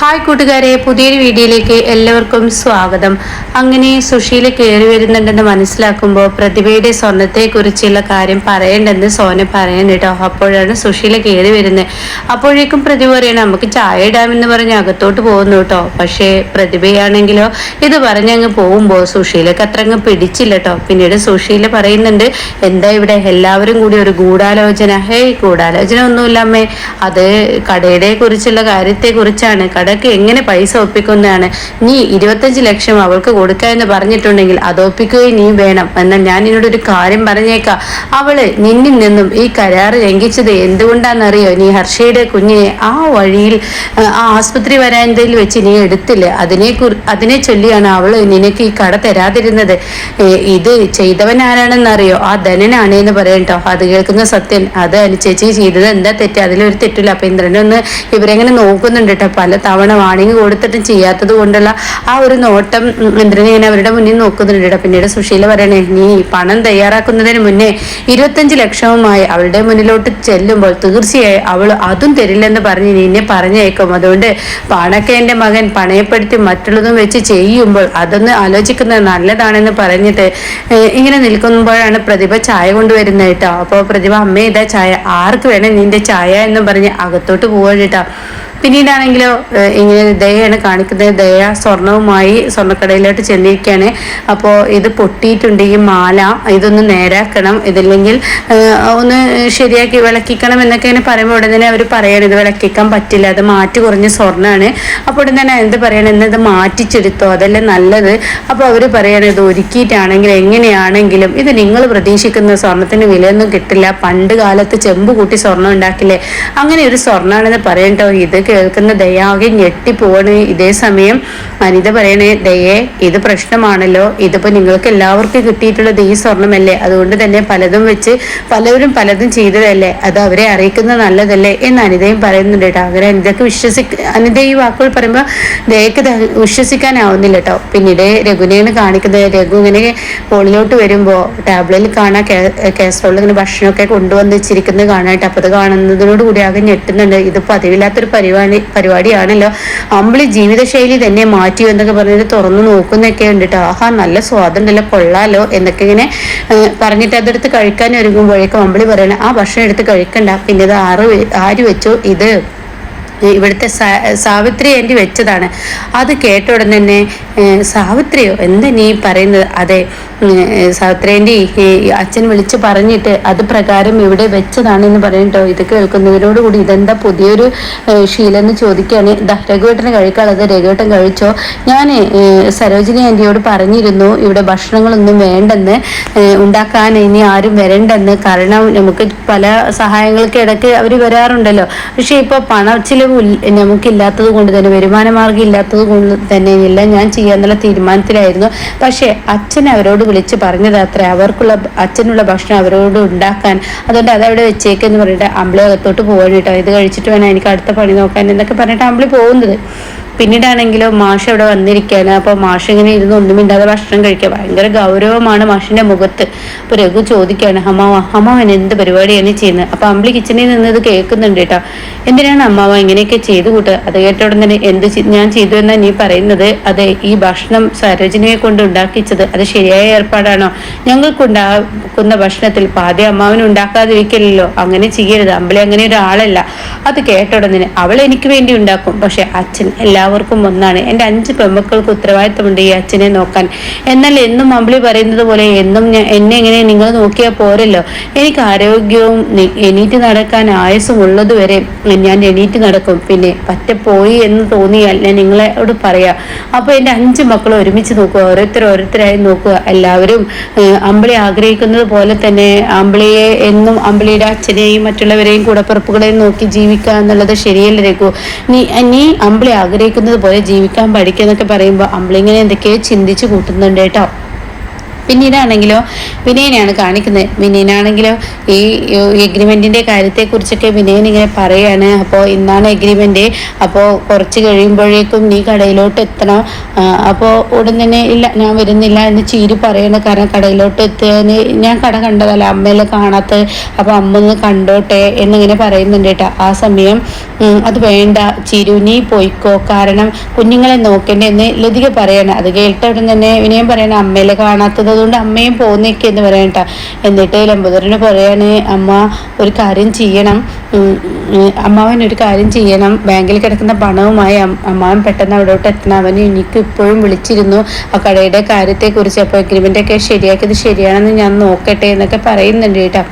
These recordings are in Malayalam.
ഹായ് കൂട്ടുകാരെ പുതിയൊരു വീഡിയോയിലേക്ക് എല്ലാവർക്കും സ്വാഗതം. അങ്ങനെ സുശീല കയറി വരുന്നുണ്ടെന്ന് മനസ്സിലാക്കുമ്പോൾ പ്രതിഭയുടെ സ്വർണത്തെക്കുറിച്ചുള്ള കാര്യം പറയേണ്ടെന്ന് സോന പറയാൻ കേട്ടോ. അപ്പോഴാണ് സുശീല കയറി വരുന്നത്. അപ്പോഴേക്കും പ്രതിഭ പറയണം നമുക്ക് ചായ ഇടാമെന്ന് പറഞ്ഞ് അകത്തോട്ട് പോകുന്നു കേട്ടോ. പക്ഷേ പ്രതിഭയാണെങ്കിലോ ഇത് പറഞ്ഞങ്ങ് പോകുമ്പോൾ സുശീലക്ക് അത്ര അങ്ങ് പിടിച്ചില്ല കേട്ടോ. പിന്നീട് സുശീല പറയുന്നുണ്ട് എന്താ ഇവിടെ എല്ലാവരും കൂടി ഒരു ഗൂഢാലോചന? ഹേയ് ഗൂഢാലോചന ഒന്നുമില്ല അമ്മേ. അത് കടയുടെ കുറിച്ചുള്ള കാര്യത്തെ കുറിച്ചാണ് കടക്ക് എങ്ങനെ പൈസ ഒപ്പിക്കുന്നതാണ്? നീ ഇരുപത്തഞ്ച് ലക്ഷം അവൾക്ക് കൊടുക്കുക എന്ന് പറഞ്ഞിട്ടുണ്ടെങ്കിൽ അത് ഒപ്പിക്കുകയും നീ വേണം. എന്നാൽ ഞാൻ നിന്നോട് ഒരു കാര്യം പറഞ്ഞേക്കാം. അവൾ നിന്നിൽ നിന്നും ഈ കരാർ ലംഘിച്ചത് എന്തുകൊണ്ടാണെന്നറിയോ? നീ ഹർഷയുടെ കുഞ്ഞിനെ ആ വഴിയിൽ ആ, ആസ്പത്രി വരാന്തയിൽ വെച്ച് നീ എടുത്തില്ല? അതിനെ അതിനെ ചൊല്ലിയാണ് അവൾ നിനക്ക് ഈ കട തരാതിരുന്നത്. ഇത് ചെയ്തവൻ ആരാണെന്നറിയോ ആ ധനനാണ് എന്ന് പറയട്ടോ അത് കേൾക്കുന്ന സത്യൻ. അത് അനുചേച്ചി ചെയ്തത് എന്താ തെറ്റ്? അതിലൊരു തെറ്റില്ല അപ്പൊ ഇന്ദ്രനൊന്ന് ഇവരെങ്ങനെ നോക്കുന്നുണ്ട് കേട്ടോ. പല തവണ വാണിംഗ് കൊടുത്തിട്ടും ചെയ്യാത്തത് കൊണ്ടുള്ള ആ ഒരു നോട്ടം ഉം, ഇന്ദ്രനെ ഇങ്ങനെ അവരുടെ മുന്നിൽ നോക്കുന്നുണ്ട് പിന്നീട് സുശീല പറയണേ നീ പണം തയ്യാറാക്കുന്നതിന് മുന്നേ ഇരുപത്തഞ്ച് ലക്ഷവുമായി അവളുടെ മുന്നിലോട്ട് ചെല്ലുമ്പോൾ തീർച്ചയായും അവൾ അതും തരില്ലെന്ന് പറഞ്ഞ് നിന്നെ പറഞ്ഞേക്കും അതുകൊണ്ട് പണക്കെ എന്റെ മകൻ പണയപ്പെടുത്തി മറ്റുള്ളതും വെച്ച് ചെയ്യുമ്പോൾ അതൊന്ന് ആലോചിക്കുന്നത് നല്ലതാണെന്ന് പറഞ്ഞിട്ട് ഇങ്ങനെ നിൽക്കുമ്പോഴാണ് പ്രതിഭ ചായ കൊണ്ടുവരുന്നത് കേട്ടോ അപ്പോൾ പ്രതിഭ അമ്മ ഇതാ ചായ. ആർക്ക് വേണേ നിന്റെ ചായ? എന്ന് പറഞ്ഞ് അകത്തോട്ട് പോവാൻ കേട്ടോ പിന്നീടാണെങ്കിലോ ഇങ്ങനെ ദയാണ് കാണിക്കുന്നത്. ദയ സ്വർണവുമായി സ്വർണക്കടയിലോട്ട് ചെന്നിരിക്കുകയാണ്. അപ്പോൾ ഇത് പൊട്ടിയിട്ടുണ്ട് ഈ മാല. ഇതൊന്ന് നേരാക്കണം. ഇതില്ലെങ്കിൽ ഒന്ന് ശരിയാക്കി വിളക്കിക്കണം എന്നൊക്കെ ഇങ്ങനെ പറയുമ്പോൾ ഉടനെ തന്നെ അവർ പറയണം ഇത് വിളക്കിക്കാൻ പറ്റില്ല. അത് മാറ്റി കുറഞ്ഞ സ്വർണമാണ് അപ്പോൾ ഉടനെ തന്നെ എന്ത് പറയണം? എന്നത് മാറ്റിച്ചെടുത്തോ? അതല്ലേ നല്ലത്. അപ്പോൾ അവർ പറയണം ഇത് ഒരുക്കിയിട്ടാണെങ്കിൽ എങ്ങനെയാണെങ്കിലും ഇത് നിങ്ങൾ പ്രതീക്ഷിക്കുന്ന സ്വർണത്തിന് വിലയൊന്നും കിട്ടില്ല. പണ്ട് കാലത്ത് ചെമ്പ് കൂട്ടി സ്വർണം ഉണ്ടാക്കില്ലേ? അങ്ങനെ ഒരു സ്വർണമാണെന്ന് പറയട്ടോ ഇത് കേൾക്കുന്ന ദയാകെ ഞെട്ടിപ്പോവാണ് ഇതേ സമയം അനിത പറയണേ ദയേ ഇത് പ്രശ്നമാണല്ലോ. ഇതിപ്പോ നിങ്ങൾക്ക് എല്ലാവർക്കും കിട്ടിയിട്ടുള്ളത് ഈ സ്വർണമല്ലേ അതുകൊണ്ട് തന്നെ പലതും വെച്ച് പലവരും പലതും ചെയ്തതല്ലേ? അത് അവരെ അറിയിക്കുന്നത് നല്ലതല്ലേ? എന്ന് അനിതയും പറയുന്നുണ്ട് കേട്ടോ. അങ്ങനെ അനിതക്ക് വിശ്വസി അനിത ഈ വാക്കുകൾ പറയുമ്പോൾ ദയക്ക് വിശ്വസിക്കാനാവുന്നില്ല കേട്ടോ. പിന്നീട് രഘുനെയാണ് കാണിക്കുന്നത്. രഘു ഇങ്ങനെ ഹോളിലോട്ട് വരുമ്പോൾ ടാബ്ലറ്റിൽ കാണാൻ കാസറോളിൽ ഇങ്ങനെ ഭക്ഷണമൊക്കെ കൊണ്ടുവന്ന് വെച്ചിരിക്കുന്നത് കാണാനായിട്ട്. അപ്പോൾ അത് കാണുന്നതിനോട് കൂടി ആകെ ഞെട്ടുന്നുണ്ട്. ഇത് പതിവില്ലാത്തൊരു പരിപാടി പരിപാടിയാണല്ലോ. അമ്പിളി ജീവിതശൈലി തന്നെ മാറ്റിയോ എന്നൊക്കെ പറഞ്ഞിട്ട് തുറന്നു നോക്കുന്നൊക്കെ ഉണ്ട് ആഹാ നല്ല സ്വാദുണ്ടല്ലോ കൊള്ളാലോ എന്നൊക്കെ ഇങ്ങനെ പറഞ്ഞിട്ട് അതെടുത്ത് കഴിക്കാൻ ഒരുങ്ങുമ്പോഴേക്കും അമ്പിളി പറയണേ ആ ഭക്ഷണം എടുത്ത് കഴിക്കണ്ട പിന്നെ ഇത് ആറ് ആര് വെച്ചു ഇത്? ഇവിടുത്തെ സാവിത്രി ആന്റി വെച്ചതാണ്. അത് കേട്ട ഉടൻ തന്നെ സാവിത്രിയോ എന്താ നീ പറയുന്നത്? അതെ സാവിത്രി ആന്റി അച്ഛൻ വിളിച്ച് പറഞ്ഞിട്ട് അത് പ്രകാരം ഇവിടെ വെച്ചതാണെന്ന് പറയട്ടോ ഇത് കേൾക്കുന്നതിനോടുകൂടി ഇതെന്താ പുതിയൊരു ശീലെന്ന് ചോദിക്കുകയാണ് ദാ രഘുവേട്ടന് കഴിക്കാളത് രഘുവേട്ടൻ കഴിച്ചോ? ഞാൻ സരോജിനി ആന്റിയോട് പറഞ്ഞിരുന്നു ഇവിടെ ഭക്ഷണങ്ങളൊന്നും വേണ്ടെന്ന് ഉണ്ടാക്കാൻ ഇനി ആരും വരണ്ടെന്ന്. കാരണം നമുക്ക് പല സഹായങ്ങൾക്ക് ഇടയ്ക്ക് അവർ വരാറുണ്ടല്ലോ. പക്ഷേ ഇപ്പോൾ പണച്ചിലവ് ഇല്ല- നമുക്കില്ലാത്തത് കൊണ്ട് തന്നെ വരുമാന മാർഗം ഇല്ലാത്തത് കൊണ്ട് തന്നെ എല്ലാം ഞാൻ ചെയ്യാന്നുള്ള തീരുമാനത്തിലായിരുന്നു. പക്ഷേ അച്ഛൻ അവരോട് വിളിച്ച് പറഞ്ഞത് അത്ര അവർക്കുള്ള അച്ഛനുള്ള ഭക്ഷണം അവരോട് ഉണ്ടാക്കാൻ. അതുകൊണ്ട് അതവിടെ വെച്ചേക്കെന്ന് പറഞ്ഞിട്ട് അമ്പിളി അകത്തോട്ട് പോകാൻ കേട്ടോ. ഇത് കഴിച്ചിട്ട് വേണം എനിക്ക് അടുത്ത പണി നോക്കാൻ എന്നൊക്കെ പറഞ്ഞിട്ട് അമ്പിളി പോകുന്നത്. പിന്നീടാണെങ്കിലോ മാഷ് അവിടെ വന്നിരിക്കുകയാണ് അപ്പോൾ മാഷ് ഇങ്ങനെ ഇരുന്ന് ഒന്നും മിണ്ടാതെ ഭക്ഷണം കഴിക്കുക. ഭയങ്കര ഗൗരവമാണ് മാഷിന്റെ മുഖത്ത്. അപ്പോൾ രഘു ചോദിക്കുകയാണ് അമ്മാവ അമ്മാവൻ എന്ത് പരിപാടിയാണ് ചെയ്യുന്നത്? അപ്പോൾ അമ്പിളി കിച്ചണിൽ നിന്ന് ഇത് കേൾക്കുന്നുണ്ട് കേട്ടോ. എന്തിനാണ് അമ്മാവ ഇങ്ങനെയൊക്കെ ചെയ്തു കൂട്ടുക? അത് കേട്ട ഉടൻ തന്നെ എന്ത് ഞാൻ ചെയ്തു എന്നാണ് നീ പറയുന്നത്? അതെ ഈ ഭക്ഷണം സരോജിനിയെ കൊണ്ട് ഉണ്ടാക്കിച്ചത് അത് ശരിയായ ഏർപ്പാടാണോ? ഞങ്ങൾക്കുണ്ടാക്കുന്ന ഭക്ഷണത്തിൽ പാതി അമ്മാവന് ഉണ്ടാക്കാതിരിക്കില്ലല്ലോ. അങ്ങനെ ചെയ്യരുത്. അമ്പിളി അങ്ങനെ ഒരാളല്ല. അത് കേട്ട ഉടൻ തന്നെ അവൾ എനിക്ക് വേണ്ടി ഉണ്ടാക്കും. പക്ഷെ അച്ഛൻ എല്ലാവർക്കും ഒന്നാണ്. എന്റെ അഞ്ച് പെമ്മക്കൾക്ക് ഉത്തരവാദിത്തമുണ്ട് ഈ അച്ഛനെ നോക്കാൻ. എന്നാൽ എന്നും അമ്പിളി പറയുന്നത് പോലെ എന്നും എന്നെ എങ്ങനെ നിങ്ങൾ നോക്കിയാൽ പോരല്ലോ? എനിക്ക് ആരോഗ്യവും എണീറ്റ് നടക്കാൻ ആയുസും ഉള്ളതുവരെ ഞാൻ എണീറ്റ് നടക്കും. പിന്നെ പറ്റപ്പോയി എന്ന് തോന്നിയാൽ ഞാൻ നിങ്ങളോട് പറയാം. അപ്പോൾ എന്റെ അഞ്ച് മക്കൾ ഒരുമിച്ച് നോക്കുക. ഓരോരുത്തർ ഓരോരുത്തരായി നോക്കുക. എല്ലാവരും അമ്പിളി ആഗ്രഹിക്കുന്നത് പോലെ തന്നെ അമ്പിളിയെ എന്നും അമ്പിളിയുടെ അച്ഛനെയും മറ്റുള്ളവരെയും കൂടപ്പിറപ്പുകളെയും നോക്കി ജീവിക്കുക എന്നുള്ളത് ശരിയല്ല രഘു? നീ നീ അമ്പിളി ആഗ്രഹിക്കുന്നത് പോലെ ജീവിക്കാൻ പഠിക്കുക എന്നൊക്കെ പറയുമ്പോൾ അമ്പിളിങ്ങനെ എന്തൊക്കെയോ ചിന്തിച്ച് കൂട്ടുന്നുണ്ട് കേട്ടോ. പിന്നീടാണെങ്കിലോ വിനയനെയാണ് കാണിക്കുന്നത്. വിനയനാണെങ്കിലോ ഈ എഗ്രിമെന്റിന്റെ കാര്യത്തെക്കുറിച്ചൊക്കെ വിനയൻ ഇങ്ങനെ പറയാണ്. അപ്പോൾ ഇന്നാണ് എഗ്രിമെന്റ് അപ്പോൾ കുറച്ച് കഴിയുമ്പോഴേക്കും നീ കടയിലോട്ട് എത്തണം അപ്പോൾ ഉടൻ തന്നെ ഇല്ല ഞാൻ വരുന്നില്ല എന്ന് ചീരി പറയണം കാരണം കടയിലോട്ട് എത്തിയതിന് ഞാൻ കട കണ്ടതല്ല അമ്മയെല്ലാം കാണാത്ത അപ്പോൾ അമ്മ ഒന്ന് കണ്ടോട്ടെ എന്നിങ്ങനെ പറയുന്നുണ്ട് കേട്ടോ. ആ സമയം അത് വേണ്ട ചിരു നീ പോയിക്കോ. കാരണം കുഞ്ഞുങ്ങളെ നോക്കേണ്ടതെന്ന് ലതിക പറയണം. അത് കേട്ട ഉടൻ തന്നെ വിനയം പറയണം അമ്മയിലെ കാണാത്തത് കൊണ്ട് അമ്മയും പോന്നേക്ക് എന്ന് പറയണ്ട എന്നിട്ട് ലംബോദരന് പറയാണ് അമ്മ ഒരു കാര്യം ചെയ്യണം. അമ്മാവൻ ഒരു കാര്യം ചെയ്യണം. ബാങ്കിൽ കിടക്കുന്ന പണവുമായി അമ്മാവൻ പെട്ടെന്ന് അവിടോട്ട് എത്തണം. അവന് എനിക്ക് ഇപ്പോഴും വിളിച്ചിരുന്നു. ആ കടയുടെ കാര്യത്തെക്കുറിച്ച് അപ്പോൾ എഗ്രിമെന്റൊക്കെ ശരിയാക്കിയത് ശരിയാണെന്ന് ഞാൻ നോക്കട്ടെ എന്നൊക്കെ പറയുന്നുണ്ട് കേട്ടോ.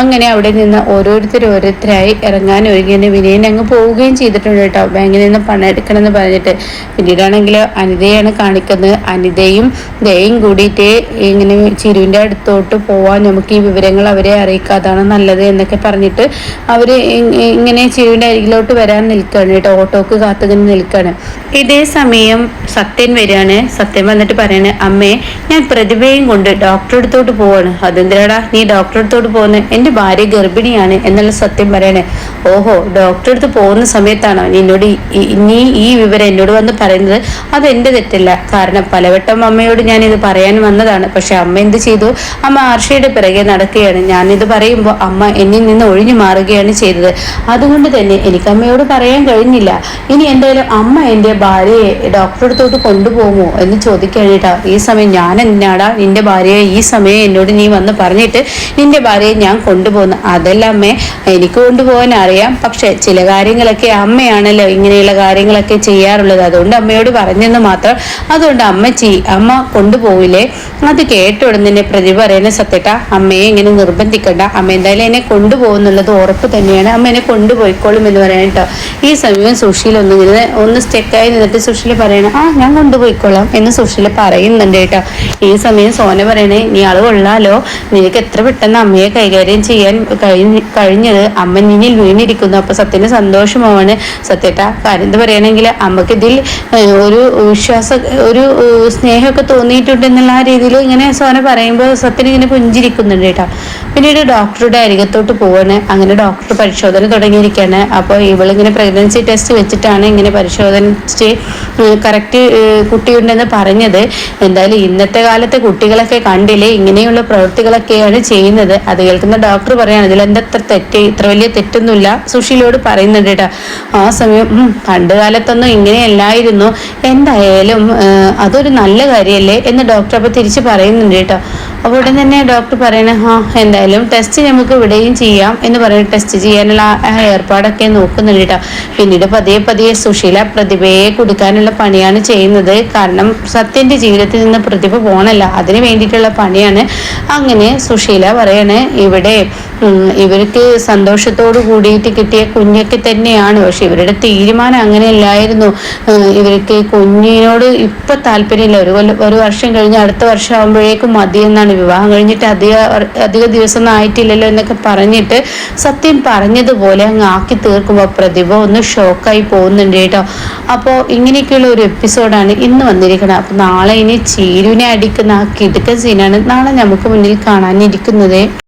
അങ്ങനെ അവിടെ നിന്ന് ഓരോരുത്തർ ഓരോരുത്തരായി ഇറങ്ങാൻ ഒരുങ്ങിയതിന് വിനയൻ അങ്ങ് പോവുകയും ചെയ്തിട്ടുണ്ട് കേട്ടോ. ബാങ്കിൽ നിന്ന് പണം എടുക്കണമെന്ന് പറഞ്ഞിട്ട്. പിന്നീടാണെങ്കിൽ അനിതയാണ് കാണിക്കുന്നത്. അനിതയും ദയയും കൂടിയിട്ട് ഇങ്ങനെ ചിരുവിന്റെ അടുത്തോട്ട് പോവാൻ നമുക്ക് ഈ വിവരങ്ങൾ അവരെ അറിയിക്കാതാണ് നല്ലത് എന്നൊക്കെ പറഞ്ഞിട്ട് അവർ ഇങ്ങനെ ചിരുവിന്റെ അരികിലോട്ട് വരാൻ നിൽക്കുകയാണ് കേട്ടോ. ഓട്ടോക്ക് കാത്തുകന്ന് നിൽക്കുകയാണ്. ഇതേ സമയം സത്യൻ വരികയാണ്. സത്യൻ വന്നിട്ട് പറയാണ് അമ്മേ ഞാൻ പ്രതിഭയും കൊണ്ട് ഡോക്ടറെ അടുത്തോട്ട് പോവാണ്. അതെന്തിനാടാ നീ ഡോക്ടറെ അടുത്തോട്ട് പോകുന്നത് എന്റെ ഭാര്യ ഗർഭിണിയാണ് എന്നുള്ള സത്യം പറയണേ. ഓഹോ ഡോക്ടറെ അടുത്ത് പോകുന്ന സമയത്താണ്? നിന്നോട് നീ ഈ വിവരം എന്നോട് വന്ന് പറയുന്നത്? അത് എന്റെ തെറ്റല്ല. കാരണം പലവട്ടം അമ്മയോട് ഞാൻ ഇത് പറയാൻ വന്നതാണ്. പക്ഷെ അമ്മ എന്ത് ചെയ്തു? അമ്മ ആർഷയുടെ പിറകെ നടക്കുകയാണ്. ഞാൻ ഇത് പറയുമ്പോൾ അമ്മ എന്നിൽ നിന്ന് ഒഴിഞ്ഞു മാറുകയാണ് ചെയ്തത്. അതുകൊണ്ട് തന്നെ എനിക്ക് അമ്മയോട് പറയാൻ കഴിഞ്ഞില്ല. ഇനി എന്തായാലും അമ്മ എന്റെ ഭാര്യയെ ഡോക്ടറെ അടുത്തോട്ട് കൊണ്ടുപോകുമോ എന്ന് ചോദിക്കഴിഞ്ഞിട്ടാ ഈ സമയം ഞാൻ എന്നാടാ നിന്റെ ഭാര്യയെ ഈ സമയം എന്നോട് നീ വന്ന് പറഞ്ഞിട്ട് നിന്റെ ഭാര്യയെ ഞാൻ കൊണ്ടുപോകുന്നത് അതല്ല അമ്മേ എനിക്ക് കൊണ്ടുപോകാൻ അറിയാം. പക്ഷെ ചില കാര്യങ്ങളൊക്കെ അമ്മയാണല്ലോ ഇങ്ങനെയുള്ള കാര്യങ്ങളൊക്കെ ചെയ്യാറുള്ളത്. അതുകൊണ്ട് അമ്മയോട് പറഞ്ഞെന്ന് മാത്രം. അതുകൊണ്ട് അമ്മ ചെയ് അമ്മ കൊണ്ടുപോവില്ലേ? അത് കേട്ട ഉടൻ തന്നെ പ്രതി പറയുന്ന സത്യട്ട. അമ്മയെ ഇങ്ങനെ നിർബന്ധിക്കണ്ട. അമ്മ എന്തായാലും എന്നെ കൊണ്ടുപോകുന്നുള്ളത് ഉറപ്പ് തന്നെയാണ്. അമ്മ എന്നെ കൊണ്ടുപോയിക്കോളും എന്ന് പറയാൻ കേട്ടോ. ഈ സമയം സുശീൽ ഒന്നിങ്ങനെ ഒന്ന് സ്റ്റെക്കായി നിന്നിട്ട് സുശീൽ പറയണം ആ ഞാൻ കൊണ്ടുപോയിക്കോളാം എന്ന് സുശീൽ പറയുന്നുണ്ട് കേട്ടോ. ഈ സമയം സോന പറയണേ നീ ആൾ കൊള്ളാലോ. നിനക്ക് എത്ര പെട്ടെന്ന് അമ്മയെ കൈകാര്യം ചെയ്യാൻ കഴിഞ്ഞത് അമ്മ നിന്നിൽ വീണിരിക്കുന്നു. അപ്പൊ സത്യന് സന്തോഷമാണ്. സത്യട്ട കാര്യം എന്താ പറയുകയാണെങ്കിൽ അമ്മയ്ക്ക് ഇതിൽ ഒരു വിശ്വാസ ഒരു സ്നേഹമൊക്കെ തോന്നിയിട്ടുണ്ട് എന്നുള്ള ആ രീതിയിൽ ഇങ്ങനെ സോന പറയുമ്പോൾ സത്യൻ ഇങ്ങനെ പുഞ്ചിരിക്കുന്നുണ്ട് കേട്ടോ. പിന്നീട് ഡോക്ടറുടെ അരികത്തോട്ട് പോവാണ്. അങ്ങനെ ഡോക്ടർ പരിശോധന തുടങ്ങിയിരിക്കുകയാണ് അപ്പോൾ ഇവളിങ്ങനെ പ്രഗ്നൻസി ടെസ്റ്റ് വെച്ചിട്ടാണ് ഇങ്ങനെ പരിശോധനിച്ച് കറക്റ്റ് കുട്ടിയുണ്ടെന്ന് പറഞ്ഞത്. എന്തായാലും ഇന്നത്തെ കാലത്തെ കുട്ടികളൊക്കെ കണ്ടില്ലേ ഇങ്ങനെയുള്ള പ്രവൃത്തികളൊക്കെയാണ് ചെയ്യുന്നത്. അത് കേൾക്കുന്ന ഡോക്ടർ പറയാണ് ഇതിൽ എന്താ ഇത്ര തെറ്റ് ഇത്ര വലിയ തെറ്റൊന്നുമില്ല. സുശീലോട് പറയുന്നുണ്ട് കേട്ടോ ആ സമയം പണ്ട് കാലത്തൊന്നും ഇങ്ങനെയല്ലായിരുന്നു. എന്തായാലും അതൊരു നല്ല കാര്യമല്ലേ എന്ന് ഡോക്ടർ അപ്പോൾ തിരിച്ച് പറയുന്നുണ്ട് കേട്ടോ. അപ്പോൾ ഉടൻ തന്നെ ഡോക്ടർ പറയണേ ഹാ എന്തായാലും ടെസ്റ്റ് നമുക്ക് ഇവിടെയും ചെയ്യാം എന്ന് പറയുന്നത് ടെസ്റ്റ് ചെയ്യാനുള്ള ഏർപ്പാടൊക്കെ നോക്കുന്നുണ്ട് കേട്ടോ. പിന്നീട് പതിയെ പതിയെ സുശീല പ്രതിഭയെ കൊടുക്കാനുള്ള പണിയാണ് ചെയ്യുന്നത്. കാരണം സത്യന്റെ ജീവിതത്തിൽ നിന്ന് പ്രതിഭ പോകണല്ല അതിന് വേണ്ടിയിട്ടുള്ള പണിയാണ്. അങ്ങനെ സുശീല പറയണേ ഇവിടെ ഇവർക്ക് സന്തോഷത്തോട് കൂടിയിട്ട് കിട്ടിയ കുഞ്ഞൊക്കെ തന്നെയാണ്. പക്ഷെ ഇവരുടെ തീരുമാനം അങ്ങനെ അങ്ങനെയല്ലായിരുന്നു ഇവർക്ക് കുഞ്ഞിനോട് ഇപ്പൊ താല്പര്യമില്ല. ഒരു ഒരു വർഷം കഴിഞ്ഞ് അടുത്ത വർഷം ആകുമ്പോഴേക്കും മതി എന്നാണ്. വിവാഹം കഴിഞ്ഞിട്ട് അധിക അധിക ദിവസം ആയിട്ടില്ലല്ലോ എന്നൊക്കെ പറഞ്ഞിട്ട് സത്യം പറഞ്ഞതുപോലെ അങ്ങ് ആക്കി തീർക്കുമ്പോൾ പ്രതിഭ ഒന്ന് ഷോക്കായി പോകുന്നുണ്ട് കേട്ടോ. അപ്പോൾ ഇങ്ങനെയൊക്കെയുള്ള ഒരു എപ്പിസോഡാണ് ഇന്ന് വന്നിരിക്കുന്നത്. അപ്പോൾ നാളെ ഇനി ചീരുവിനെ അടിക്കുന്ന ആ കിടുക്കൻ സീനാണ് നാളെ നമുക്ക് മുന്നിൽ കാണാനിരിക്കുന്നത്.